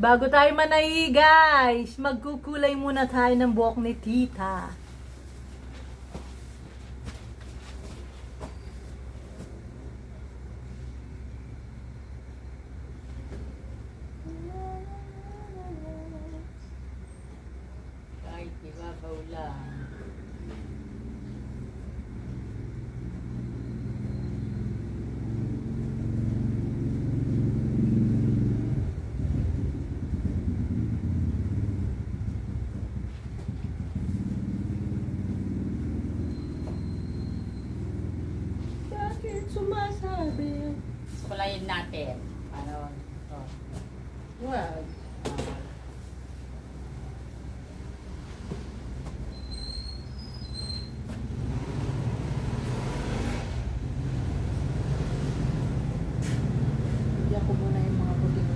Bago tayo manahi guys, magkukulay muna tayo ng buhok ni tita. Natin. Ano? Oh. Wag. Bigyan ko muna yung mga puting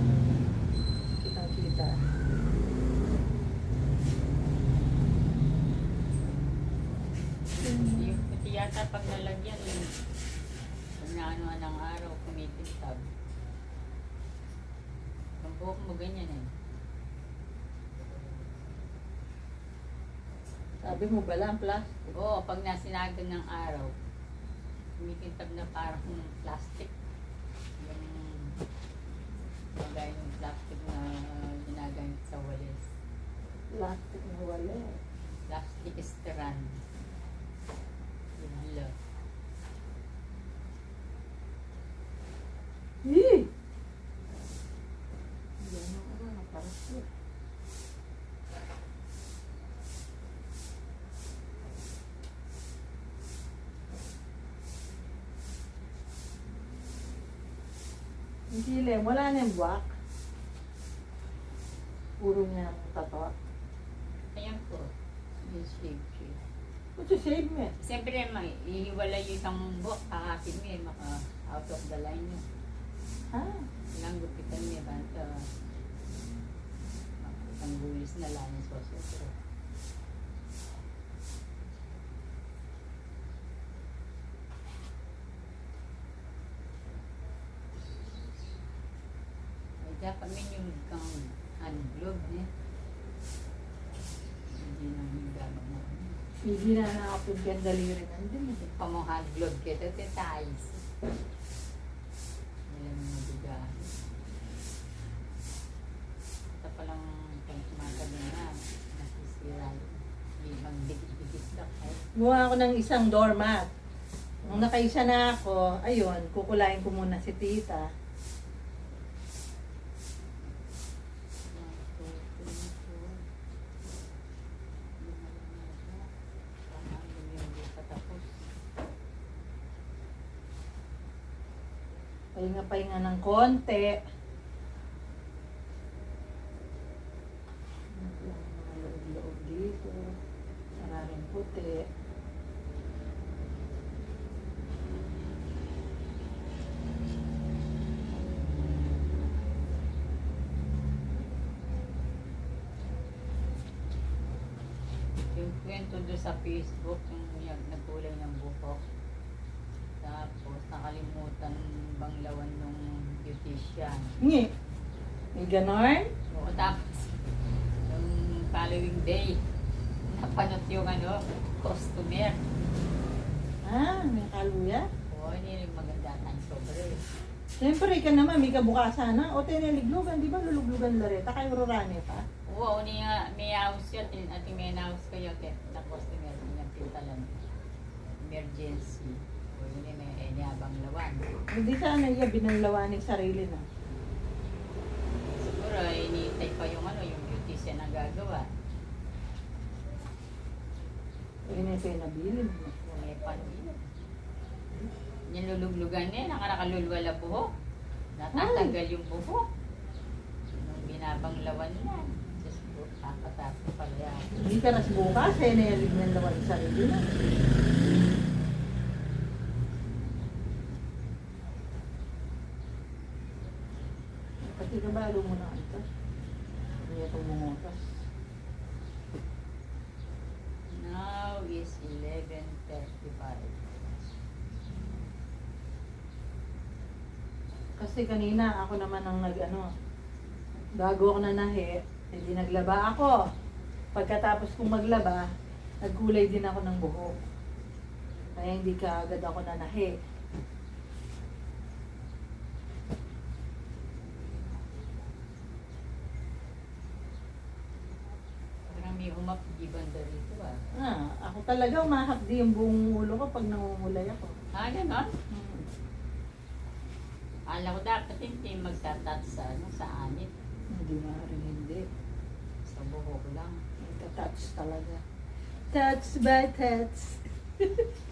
kitang-kita. Yung puti yata pag nalagyan, yung pag naano ng araw, kumikintab. Ang buhok mo ganyan eh. Sabi mo ba lang, plastic? Oo, pag nasinagan ng araw, kumikintab na parang plastic. Yung bagay ng plastic na ginagamit sa walis. Plastic na wala. Plastic strand. Yung love. Eh! Yan ang naparasyo. Hindi lang, wala na yung buwak. Puro niya ang tato. Ayan po. Yung shape shape. What's the save me? Siyempre, may ihiwalay yung isang buhok, kakakin mo eh, maka out of the line yun. Ah, Ilang gupitan mo eh, banta. Isang bulis na lang yung sosyo. Ay, dapat minimum kang hand glove niya. Hindi na yung gamit mo. hindi na nakapag yung daliri nandun. eh. Pamong hand glove kita, titayos. Alam mo biga. Ito palang Gumawa ako ng isang doormat. Nung nakaisa na ako, ayun, kukulayin ko muna si tita. one, two, three, four. Lima lang yata. Tama, yun yung hindi pa tapos. Pahinga-pahinga ng konti. Mga loob-loob dito. Maraming puti. Yung kwento doon sa Facebook, yung yung nagkulay ng buhok. Tapos nakalimutan bang lawan nung beautician. Ngi. May ganon? Oo, tapos yung following day, napanot yung ano, customer. Ah, may kaluya. Oo, hindi rin maganda ng sobre. Siyempre, ka naman, may kabukasan na. O, tiniliglugan, di ba luluglugan lareta? Kayo rurane pa? Oo, ni nga, may house yun, tin- ating may house kayo, kaya na customer, yung pintalan. Emergency. O yun may eh, niabang lawan. Hindi sana iya binanlawanin sarili na. Siguro, inihintay pa yung ano, yung beautician na gagawa. Yun yung pinabili mo. May panwin. Yung luluglugan niya, nakarakalulwala buhok. Natatanggal yung buhok. Nung binabang Diyos ko, pala yan. Hindi ka nas bukas, eh, nayalig ng lawan sarili na. Pati ka balo mo na ito. Hindi itong mungutas. Now is 11.35. Kasi kanina ako naman ang nag ano, bago ako nanahi, hindi naglaba ako. Pagkatapos kong maglaba, nagkulay din ako ng buhok. Kaya hindi ka agad ako nanahi. Parang may umapdi banda rito ah. Ah, ako talaga umahakdi yung buong ulo ko pag nangungulay ako. Ah, ganon? Hmm. Alam ko dapat hindi magtatat sa, ano, sa anit. Hindi rin hindi. Buhok lang. Nagka-touch talaga. Touch by touch.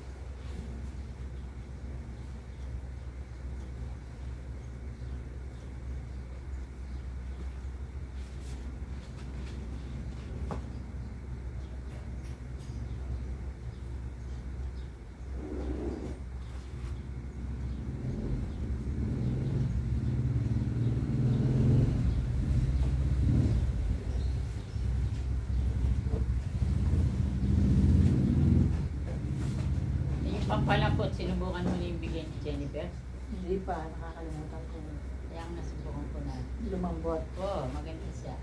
pampalapot, sinubukan mo na yung bigay ni Jennifer. Hindi pa, nakakalimutan ko. Kaya ang nasubukan ko na. Lumambot. Oo, maganda siya.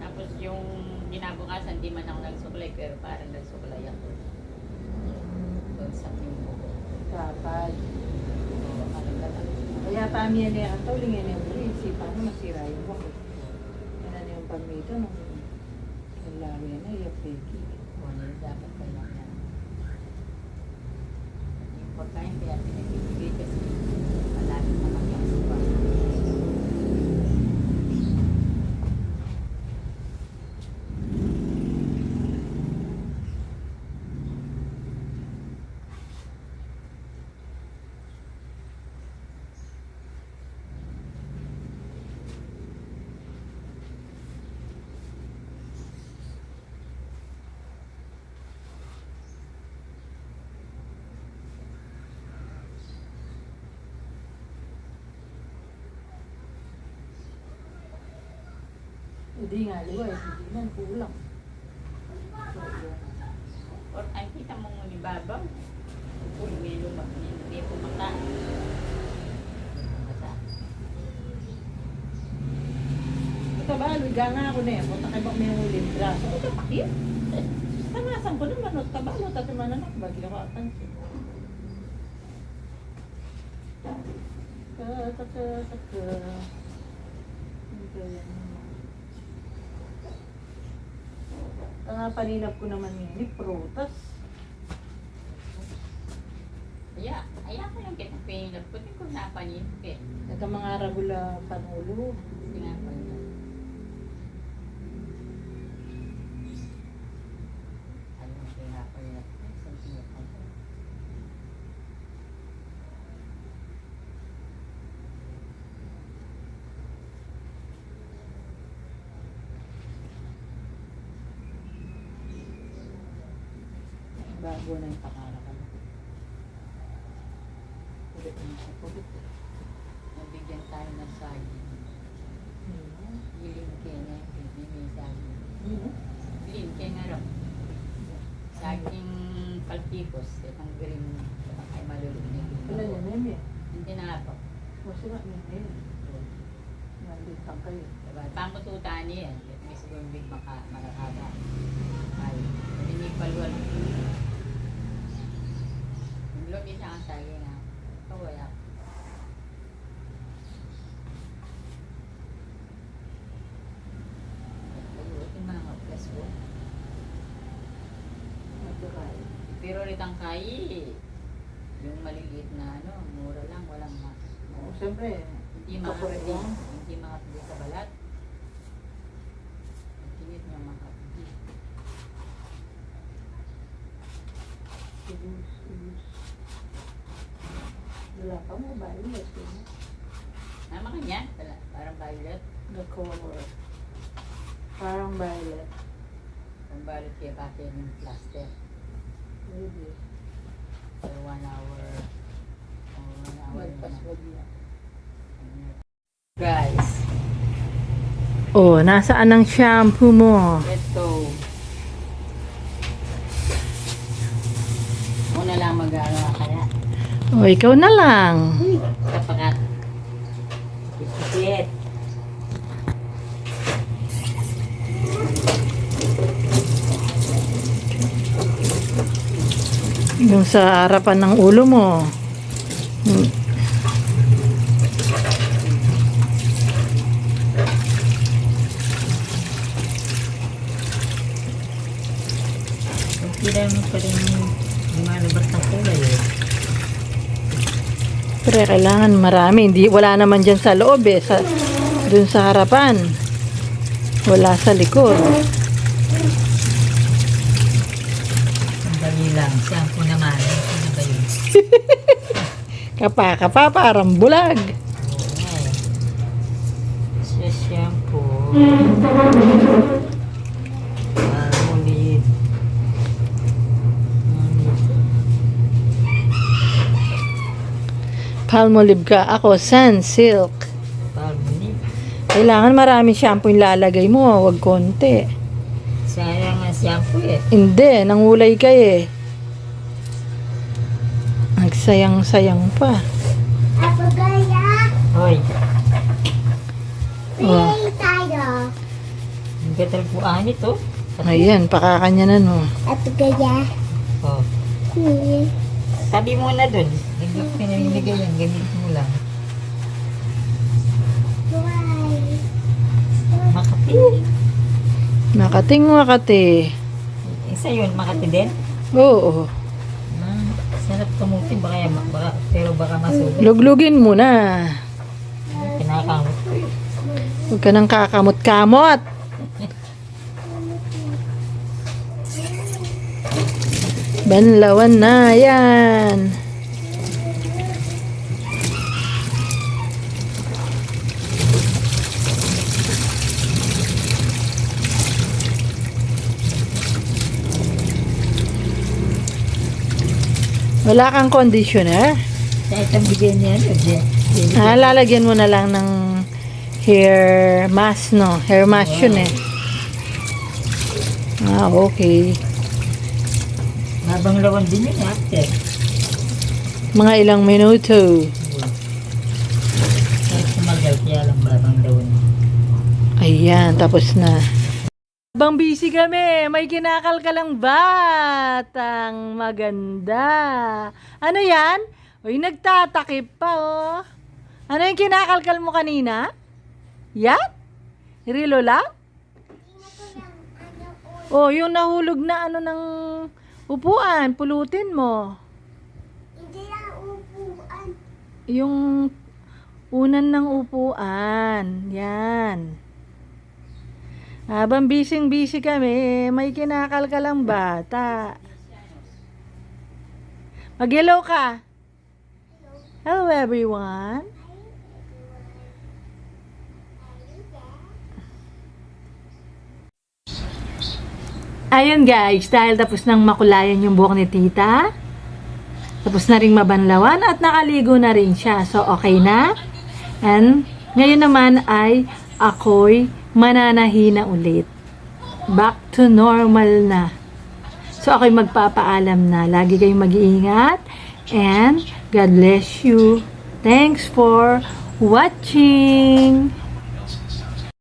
Tapos yung ginabukasan, di man ako nagsuklay, pero parang nagsuklay ako. Bagsak yung buhok. Kapag. Oo, parang galang. Yan yan. Ang tuling yan yung buli. Isipan mo masira yung buhok. Yan na yung pamito nung yan na yung peki. Wala dapat kaya na. Yung pagkain kaya pinagbibigay kasi malapit na mag-asupa. Hindi nga, liwa. Hindi man, kulang. Yun. Or ay kita mo ngun ibabaw. Kung may lumak, hindi pumata. Pumata. Ito ba, liga nga ako na yan. Punta kay Bak may ulit. Braso ko kapakit. Tanasan ko naman. No, tabalo. Tati mananak. Bagi ako atansin. Katakataka. Ito yan. Ang paninap ko naman yun, eh, prutas. Kaya, kaya ko lang kita pinilap ko. Hindi ko napanin. Eh, Ito mga ragula panulo. hindi nga pa yun. Ano yung pinapalap? Saan pinapalap? Bago na yung pakara ka. Ulit na sa pulit. Nabigyan tayo ng saging. Hmm. Hiling kenya, hindi may saging. Hmm. Hiling kenya raw. Saging palpikos, itong green, ay malulunod. Wala niya, Meme. Hindi na po. Masarap niya, Meme. Nandito kayo. Diba? Pamututaan niya yan. May siguro big maka, malakaba. Ay, pinipalwal. Yung lobi siya ang saging ha. Kawaya. Ayutin mo ng plus ko. Natural. Pero ulit ang kayi. Yung maliliit na ano, mura lang, walang ma. Oo, siyempre. Hindi mga hindi, hindi mga sa balat. Ang tingit niya mga Wala pa mo, violet. Yun. Nama ka niya? Parang violet. The color. Parang violet. Parang violet kaya bakit yung plaster. Maybe. For one hour. Oh, one hour. Magpaswag na. Guys. Oh, nasaan ang shampoo mo? Ito. Una lang mag-ano ako. O, ikaw na lang. Kapakat. Pipit. Yung sa harapan ng ulo mo. Hmm. Hindi naman pa rin lumalabas ng kulay eh. Pero kailangan marami. Hindi, wala naman dyan sa loob eh. Sa, dun sa harapan. Wala sa likod. Sandali lang. Shampoo naman. Ano ba yun? Kapa, kapa, parang bulag. Siya shampoo. Palmolive. Palmolive ka. Ako, Sun Silk. Palmolive. Kailangan marami shampoo yung lalagay mo. Huwag konti. Sayang ang shampoo eh. Hindi, nangulay ka eh. Nagsayang-sayang pa. Hoy, Oh. ang gatal po anit oh. Ayan, pakakanyanan mo. Oh. Tabi mo na dun. Ko pinamimigay yan. Ganit mo lang. Makati. Makating makati. Isa yun, Makati din. Oo. Ah, sarap kamuti. Baka, baka, pero baka masugat. Luglugin mo na. Kinakamot ko eh. Huwag ka nang kakamot-kamot. Banlawan na yan. Wala kang conditioner? Ang bigyan niya, ano, Ah, lalagyan mo na lang ng hair mask, no? Hair mask yun eh. Ah, okay. Habang lawan din yun, after. Mga ilang minuto. Kahit sumagal, kaya lang babang lawan. Ayan, tapos na. Bang busy kami, may kinakalkalang batang maganda. Ano yan? Uy, nagtatakip pa, oh. Ano yung kinakalkal mo kanina? Yan? Rilo lang? Oh, yung nahulog na ano ng upuan, pulutin mo. Yung unan ng upuan. Yan. Habang bising-busy kami, may kinakalkalang bata. Mag-hello ka. Hello everyone. Ayun guys, dahil tapos nang makulayan yung buhok ni tita, tapos na rin mabanlawan at nakaligo na rin siya. So, okay na. And, ngayon naman ay ako'y mananahina ulit. Back to normal na. So, ako'y magpapaalam na. Lagi kayong mag-iingat. And, God bless you. Thanks for watching.